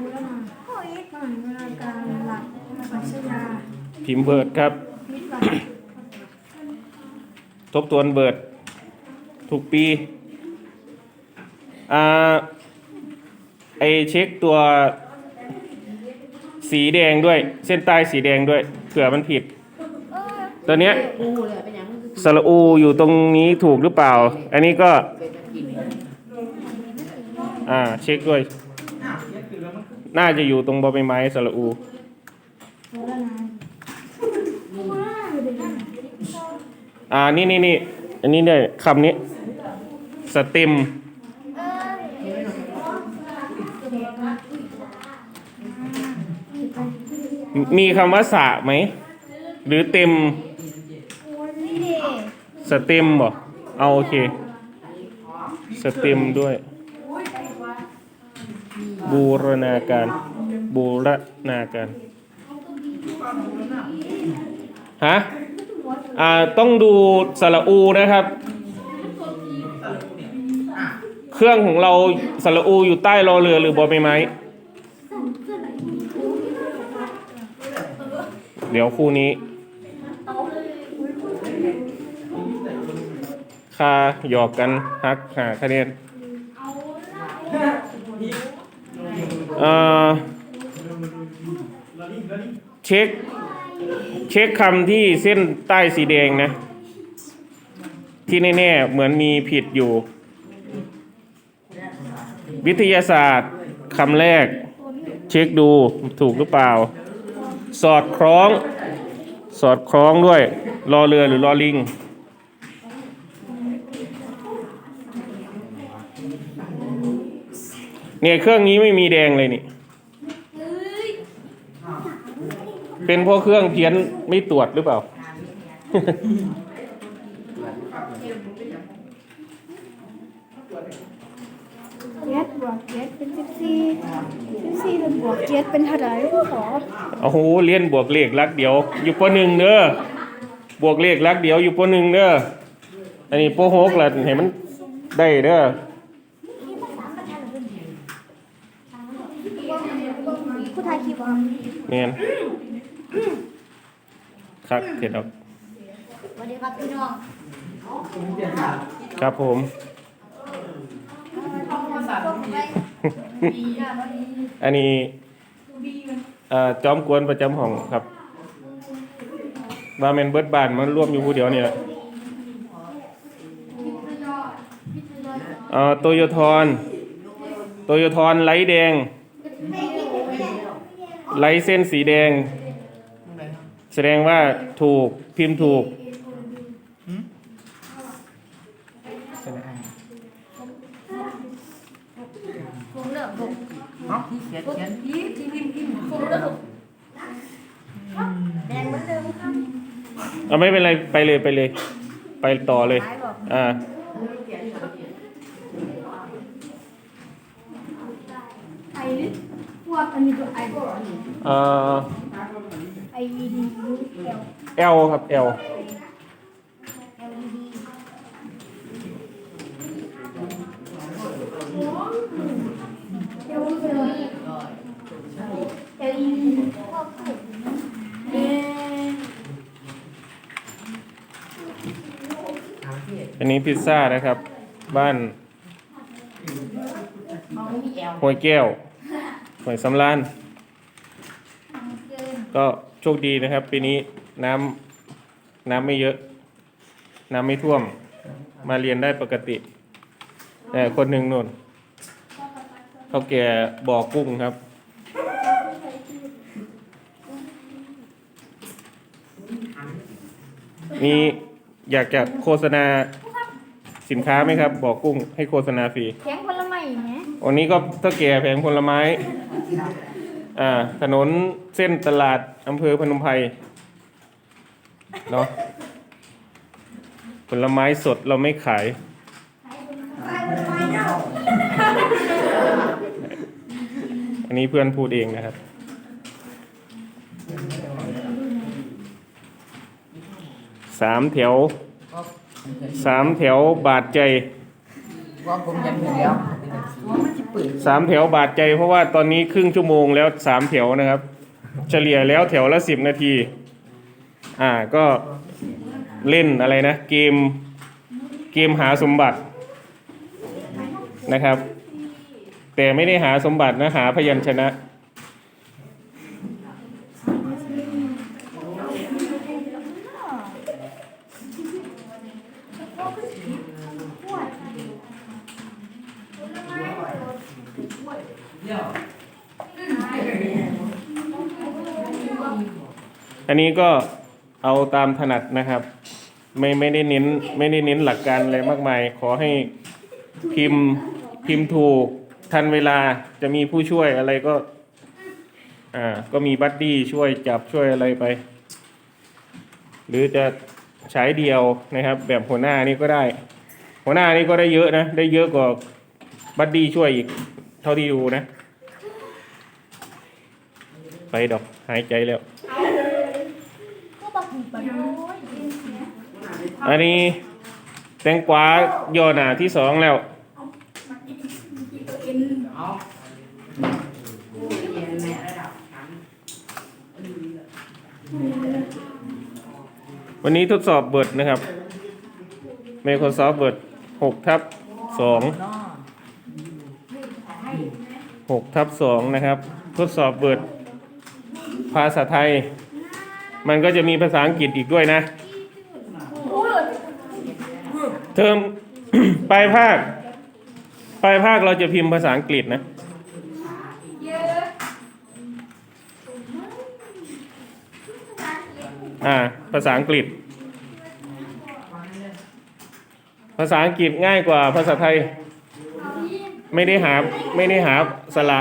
บูรณาโอ้ยมหาวิทยาการหลักปัชญาพิมพ์เบิร์ดครับ วิทย์บัตทบทวนเบิร์ดทุกปี อ่า ไอเช็คตัวสีแดงด้วย เส้นใต้สีแดงด้วยเผื่อมันผิด ตัวเนี้ยอูเลาอสระอูอยู่ตรงนี้ถูกหรือเปล่า อันนี้ก็ อ่า เช็คด้วย น่าจะอยู่ตรงบอใบไม้สระอูบูรณาอ่า นี่นี่นี่อันนี้เนี่ยคำนี้สเต็มมีคำว่าสะไหม หรือเต็มนี่ดิสเต็มบ่เอาโอเค สเต็มด้วย บูรณาการ บูรณาการ ฮะ อ่า ต้องดูสระอูนะครับ เครื่องของเราสระอูอยู่ใต้รอเรือหรือบอใบไม้ เดี๋ยวคู่นี้ค่าหยอกกันฮักหาคะแนน เช็ค เช็คคำที่เส้นใต้สีแดงนะ ที่แน่ๆเหมือนมีผิดอยู่ วิทยาศาสตร์คำแรก เช็คดูถูกหรือเปล่า สอดคล้อง สอดคล้องด้วย รอเรือหรือรอลิง เนี่ยเครื่องนี้ไม่มีแดงเลยนี่ เป็นเพราะเครื่องเพี้ยนไม่ตรวจหรือเปล่า เจ็ดบวกเจ็ดเป็นสิบสี่สิบสี่เป็นบวกเจ็ดเป็นเท่าไหร่ผู้ขอโอ้โหเรียนบวกเลขลักเดียว อยู่ปหนึ่งเด้อบวกเลขลักเดียวอยู่ปหนึ่งเด้ออันนี้ปหกละเห็นมันได้เด้อ ผู้ไทยคิดว่าเนียนครับเสร็จแล้วสวัสดีครับพี่น้องครับผมอันนี้เอ่อจอมกวนประจำห้องครับบาแมนเบิร์ดบานมันร่วมอยู่ผู้เดียวนี่แหละเอ่อโตโยทอนโตโยทอนไลท์แดง ไลท์เส้นสีแดง แสดงว่าถูกพิมพ์ถูกผมเลิกผมเนาะที่เขียนเขียนพี่ที่พิมพ์พิมพ์ผมเลิกแดงเหมือนเดิมครับเอาไม่เป็นไรไปเลยไปเลย ไปต่อเลยท้ายบอกอ่าไอพวกอันนี้ตัวไอบอก เอ่อ ไอวีดีเอล L ครับ L เอลดีเอลดีเอลดีเออันนี้พิซซ่านะครับ บ้านมองมีแอล ห้วยแก้วห้วยสำราน ก็โชคดีนะครับ ปีนี้น้ำน้ำไม่เยอะ น้ำไม่ท่วม มาเรียนได้ปกติแต่คนหนึ่งนู่นเขาแก่บ่อกุ้งครับมีอยากจะโฆษณาสินค้าไหมครับบอกกุ้งให้โฆษณาฟรีแข็งผลไม้ไหมวันนี้ก็เท่าแก่แผงผลไม้ อ่าถนนเส้นตลาดอำเภอพนมไพรเนาะผลไม้สดเราไม่ขาย อันนี้เพื่อนพูดเองนะครับ สามแถว สามแถวบาดใจ ว่าผมยันอยู่แล้ว สามแถวบาดใจเพราะว่าตอนนี้ครึ่งชั่วโมงแล้วสามแถวนะครับ เฉลี่ยแล้วแถวละสิบนาที อ่าก็เล่นอะไรนะ เกมเกมหาสมบัตินะครับ แต่ไม่ได้หาสมบัตินะหาพยัญชนะ อันนี้ก็เอาตามถนัดนะครับ ไม่ไม่ได้เน้นไม่ได้เน้นหลักการอะไรมากมาย ขอให้พิมพ์พิมพ์ถูกทันเวลาจะมีผู้ช่วยอะไรก็ อ่าก็มีบัดดี้ช่วยจับช่วยอะไรไป หรือจะใช้เดียวนะครับ แบบหัวหน้านี่ก็ได้ หัวหน้านี่ก็ได้เยอะนะ ได้เยอะกว่าบัดดี้ช่วยอีก เท่าที่ดูนะ ไปดอกหายใจแล้ว อันนี้แตงกวาย่อหนาที่สองแล้ววันนี้ทดสอบเบิร์ดนะครับ Microsoft Word 6ทับ2เนาะ6ทับ2นะครับ ทดสอบเบิร์ดภาษาไทย มันก็จะมีภาษาอังกฤษอีกด้วยนะ เทอมปลายภาค ปลายภาคเราจะพิมพ์ภาษาอังกฤษนะ อ่า ภาษาอังกฤษ ภาษาอังกฤษง่ายกว่าภาษาไทย ไม่ได้หา ไม่ได้หาสระ